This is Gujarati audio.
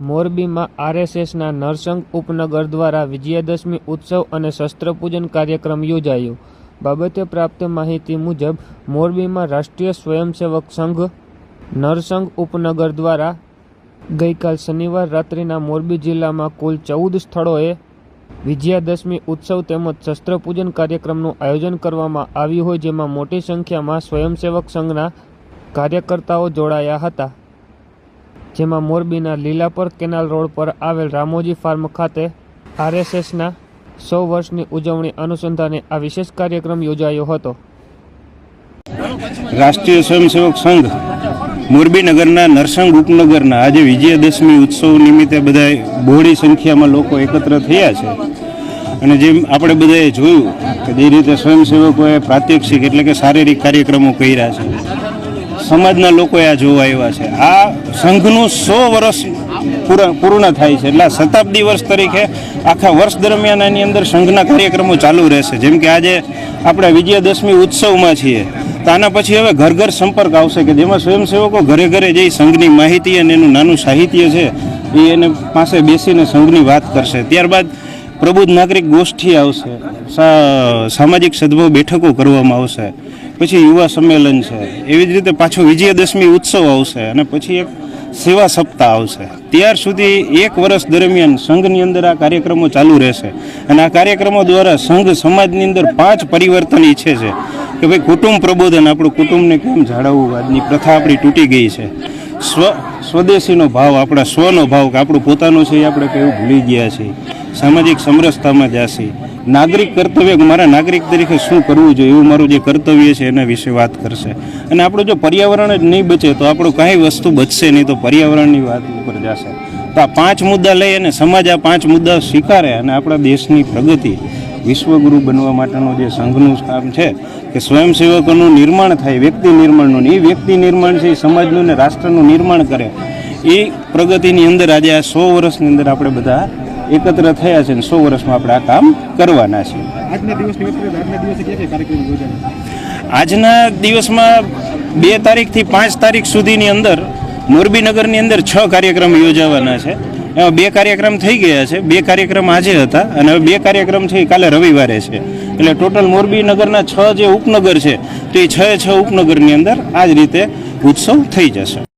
મોરબીમાં આરએસએસના નરસંગ ઉપનગર દ્વારા વિજયાદશમી ઉત્સવ અને શસ્ત્રપૂજન કાર્યક્રમ યોજાયો. બાબતે પ્રાપ્ત માહિતી મુજબ, મોરબીમાં રાષ્ટ્રીય સ્વયંસેવક સંઘ, નરસંગ ઉપનગર દ્વારા ગઈકાલ શનિવાર રાત્રિના મોરબી જિલ્લામાં કુલ ચૌદ સ્થળોએ વિજયાદશમી ઉત્સવ તેમજ શસ્ત્રપૂજન કાર્યક્રમનું આયોજન કરવામાં આવ્યું હોય, જેમાં મોટી સંખ્યામાં સ્વયંસેવક સંઘના કાર્યકર્તાઓ જોડાયા હતા. જેમાં મોરબીના લીલાપર કેનાલ રોડ પર આવેલ રામોજી ફાર્મ ખાતે આરએસએસના સો વર્ષની ઉજવણી અનુસંધાને આ વિશેષ કાર્યક્રમ યોજાયો હતો. રાષ્ટ્રીય સ્વયંસેવક સંઘ મોરબી નગરના નરસંગ ઉપનગરના આજે વિજયાદશમી ઉત્સવ નિમિત્તે બધા બહોળી સંખ્યામાં લોકો એકત્ર થયા છે. અને જેમ આપણે બધાએ જોયું કે જે રીતે સ્વયંસેવકોએ પ્રાત્યક્ષિક એટલે કે શારીરિક કાર્યક્રમો કર્યા છે. સમાજના લોકોએ આ જોવા આવ્યા છે. આ સંઘનું સો વર્ષ પૂરા, પૂર્ણ થાય છે. એટલે શતાબ્દી વર્ષ તરીકે આખા વર્ષ દરમિયાન આની અંદર સંઘના કાર્યક્રમો ચાલુ રહેશે. જેમ કે આજે આપણે વિજયાદશમી ઉત્સવમાં છીએ. તો આના પછી હવે ઘર ઘર સંપર્ક આવશે કે જેમાં સ્વયંસેવકો ઘરે ઘરે જઈ સંઘની માહિતી અને એનું નાનું સાહિત્ય છે એ એને પાસે બેસીને સંઘની વાત કરશે. ત્યારબાદ પ્રબુદ્ધ નાગરિક ગોષ્ઠી આવશે. સામાજિક સદભાવ બેઠકો કરવામાં આવશે. પછી યુવા સંમેલન છે. એવી જ રીતે પાછો વિજયદશમી ઉત્સવ આવશે અને પછી એક સેવા સપ્તાહ આવશે. ત્યાર સુધી એક વર્ષ દરમિયાન સંઘની અંદર આ કાર્યક્રમો ચાલુ રહેશે. અને આ કાર્યક્રમો દ્વારા સંઘ સમાજની અંદર પાંચ પરિવર્તન ઈચ્છે છે. કે ભાઈ કુટુંબ પ્રબોધન, આપણું કુટુંબને કેમ જાળવવું? આજની પ્રથા આપણી તૂટી ગઈ છે. સ્વ, સ્વદેશીનો ભાવ, આપણા સ્વનો ભાવ, કે આપણું પોતાનું છે એ આપણે કેવું ભૂલી ગયા છીએ. સામાજિક સમરસતામાં જશે નાગરિક કર્તવ્ય, મારા નાગરિક તરીકે શું કરવું જોઈએ એવું મારું જે કર્તવ્ય છે એના વિશે વાત કરશે. અને આપણું જો પર્યાવરણ જ નહીં બચે તો આપણું કાંઈ વસ્તુ બચશે નહીં તો પર્યાવરણની વાત ઉપર જશે. તો આ પાંચ મુદ્દા લઈ અને સમાજ આ પાંચ મુદ્દા સ્વીકારે અને આપણા દેશની પ્રગતિ વિશ્વગુરુ બનવા માટેનું જે સંઘનું કામ છે કે સ્વયંસેવકોનું નિર્માણ થાય, વ્યક્તિ નિર્માણનું એ વ્યક્તિ નિર્માણ છે એ સમાજનું ને રાષ્ટ્રનું નિર્માણ કરે. એ પ્રગતિની અંદર આજે આ સો વર્ષની અંદર આપણે બધા એકત્ર થયા છે અને સો વર્ષમાં આપણે આ કામ કરવાના છે આજના દિવસમાં બે તારીખથી પાંચ તારીખ સુધીની અંદર મોરબીનગરની અંદર છ કાર્યક્રમ યોજાવાના છે. એમાં બે કાર્યક્રમ થઈ ગયા છે. બે કાર્યક્રમ આજે હતા અને હવે બે કાર્યક્રમ છે એ કાલે રવિવારે છે. એટલે ટોટલ મોરબી નગરના છ જે ઉપનગર છે તો એ છ છ ઉપનગરની અંદર આ જ રીતે ઉત્સવ થઈ જશે.